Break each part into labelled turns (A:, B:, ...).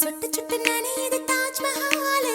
A: சுட்டு சுட்டு நனையது தாஜ்மஹால்.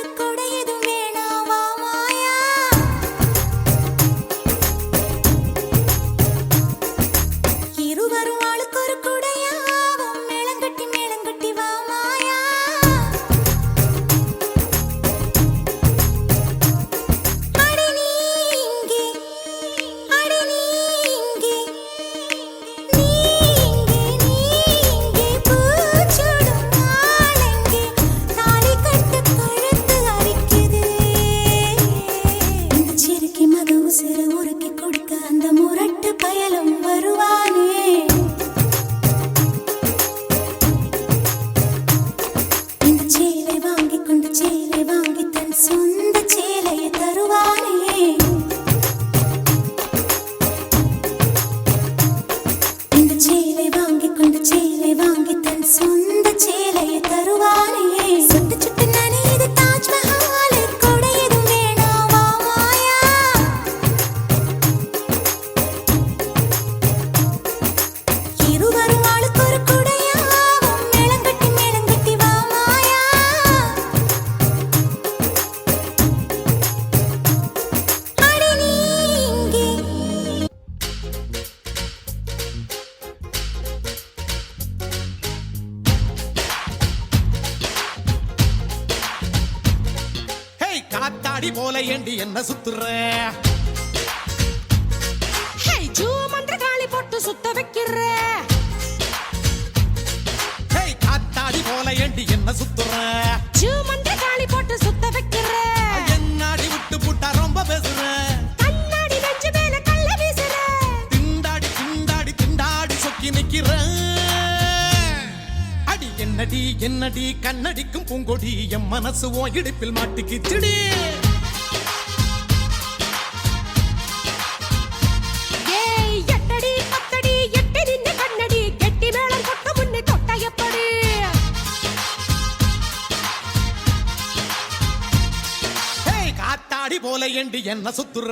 B: கண்ணாடி போல ஏண்டி என்ன சுத்துற?
C: ஜூ மந்திர காளி போட்டு சுத்த வைக்கிற.
B: காத்தாடி போல ஏண்டி என்ன சுத்துற?
C: ஜூ மந்திர காளி போட்டு சுத்த வைக்கிற.
B: என்னாடி விட்டு புட்டா ரொம்ப பேசுற.
C: கண்ணாடி நெஞ்சு மேல கள்ள வீசுற.
B: திண்டாடி திண்டாடி திண்டாடி சொக்கி நிக்கிற. அடி என்னடி என்னடி கண்ணடிக்கும் பூங்கொடி என் மனசு ஓ இடுப்பில் மாட்டிக்கிச்சிடி. ஆடி போல என்று என்ன சுத்துற?